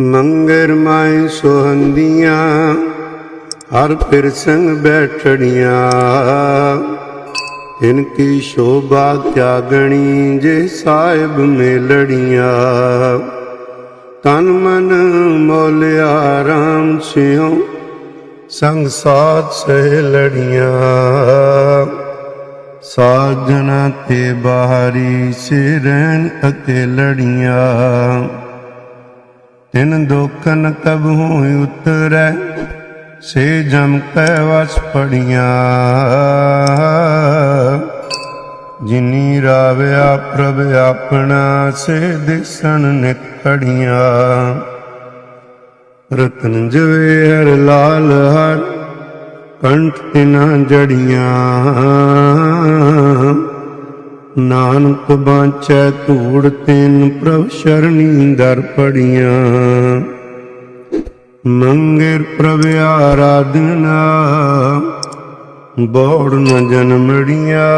ਮੰਗਰ ਮਾਈ ਸੁਹੰਦੀਆਂ, ਹਰ ਫਿਰ ਸੰਗ ਬੈਠੜੀਆਂ ਇਨ ਕੀ ਸ਼ੋਭਾ ਤਿਆਗਣੀ ਜੇ ਸਾਹਿਬ ਮੇਲੜੀਆਂ। ਤਨ ਮਨ ਮੋਲਿਆ ਰਾਮ ਸਿਉ, ਸੰਗ ਸਾਥ ਸਹਿ ਲੜੀਆਂ ਸਾਜਣਾ ਤੇ ਬਾਹਰੀ ਸਿਰਨ ਅਤੇ ਲੜੀਆਂ। ਤਿਨ ਦੁਖਨ ਕਬ ਹੋਇ ਉਤਰੈ, ਸੇ ਜਮ ਕੈ ਵਸ ਪੜੀਆਂ। ਜਿਨੀ ਰਾਵਿਆ ਪ੍ਰਭ ਆਪਣਾ, ਸੇ ਦਿਸਣ ਨਿਕੜੀਆਂ ਰਤਨ ਜਵੇ ਹਰ ਲਾਲ ਹਰ, ਕੰਠ ਤਿਨਾ ਜੜੀਆਂ। ਨਾਨਕ ਬਾਂਚੈ ਧੂੜ ਤਿਨ ਪ੍ਰਭ ਸ਼ਰਣੀ ਦਰ ਪੜੀਆਂ। ਮੰਗਰ ਪ੍ਰਭ ਆਰਾਧਨਾ ਬੋੜ ਨ ਜਨਮੜੀਆਂ